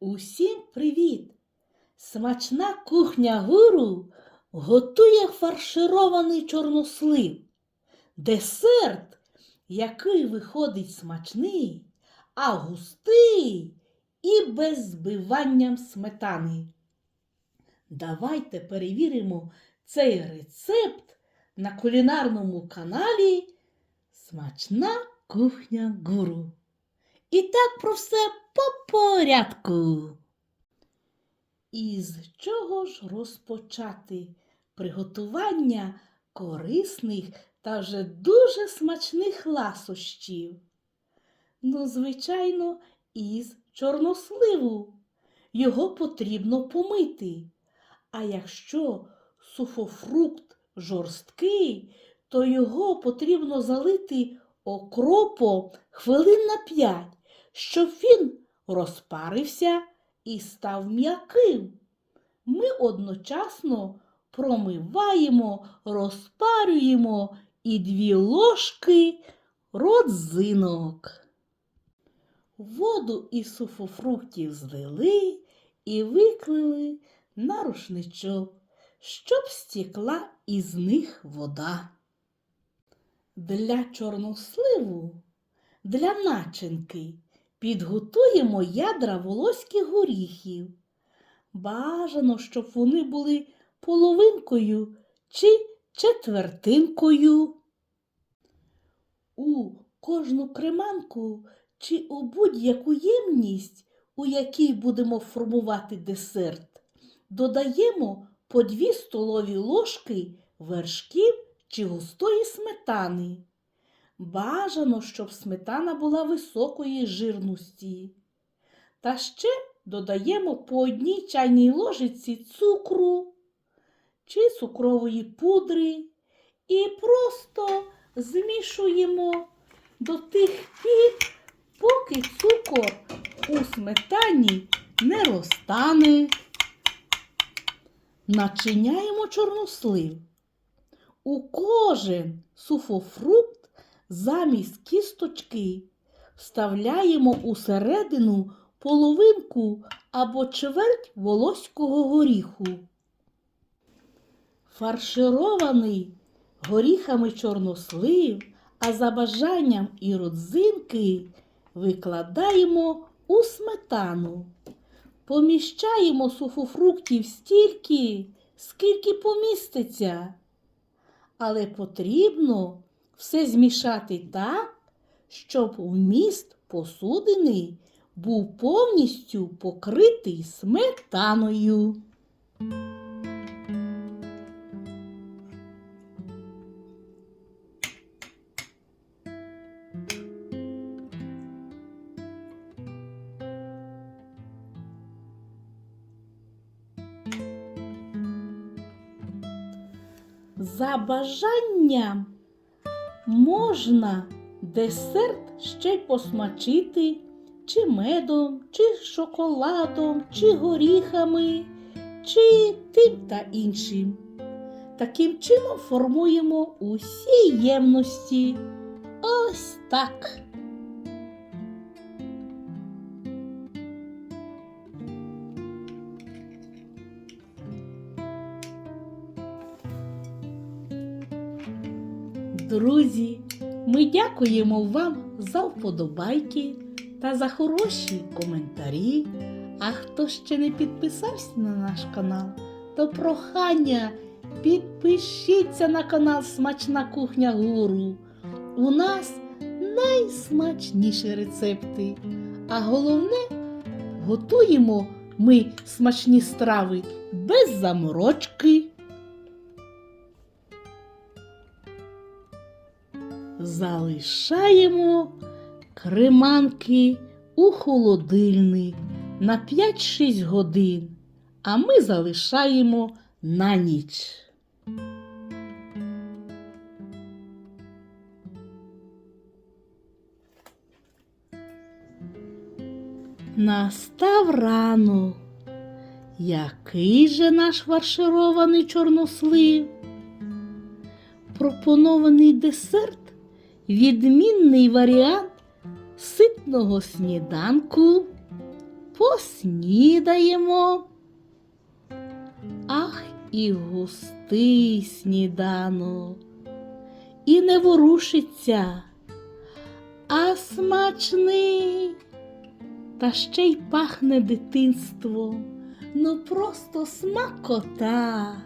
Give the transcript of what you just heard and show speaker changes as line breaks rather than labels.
Усім привіт! Смачна кухня гуру готує фарширований чорнослив. Десерт, який виходить смачний, а густий і без збиванням сметани. Давайте перевіримо цей рецепт на кулінарному каналі Смачна кухня гуру. І так про все по порядку. Із чого ж розпочати приготування корисних та вже дуже смачних ласощів? Ну, звичайно, із чорносливу. Його потрібно помити. А якщо суфофрукт жорсткий, то його потрібно залити окропом хвилин на п'ять, щоб він розпарився і став м'яким. Ми одночасно промиваємо, розпарюємо і дві ложки родзинок. Воду із суфофруктів злили і виклили на рушничок, щоб стікла із них вода. Для чорносливу, для начинки підготуємо ядра волоських горіхів. Бажано, щоб вони були половинкою чи четвертинкою. У кожну креманку чи у будь-яку ємність, у якій будемо формувати десерт, додаємо по 2 столові ложки вершків чи густої сметани. Бажано, щоб сметана була високої жирності. Та ще додаємо по одній чайній ложиці цукру чи цукрової пудри і просто змішуємо до тих пір, поки цукор у сметані не розтане. Начиняємо чорнослив. У кожен суфофрукт замість кісточки вставляємо усередину половинку або чверть волоського горіху. Фарширований горіхами чорнослив, а за бажанням і родзинки викладаємо у сметану. Поміщаємо суфофруктів стільки, скільки поміститься. Але потрібно все змішати так, щоб вміст посудини був повністю покритий сметаною. За бажанням можна десерт ще й посмачити чи медом, чи шоколадом, чи горіхами, чи тим та іншим. Таким чином формуємо усі ємності. Ось так. Друзі, ми дякуємо вам за вподобайки та за хороші коментарі. А хто ще не підписався на наш канал, то прохання підпишіться на канал Смачна кухня Гуру. У нас найсмачніші рецепти. А головне, готуємо ми смачні страви без заморочки. Залишаємо креманки у холодильник на 5-6 годин, а ми залишаємо на ніч. Настав ранок. Який же наш фарширований чорнослив? Пропонований десерт відмінний варіант ситного сніданку. поснідаємо. Ах, і густий сніданок, і не ворушиться, а смачний, та ще й пахне дитинством, ну просто смакота.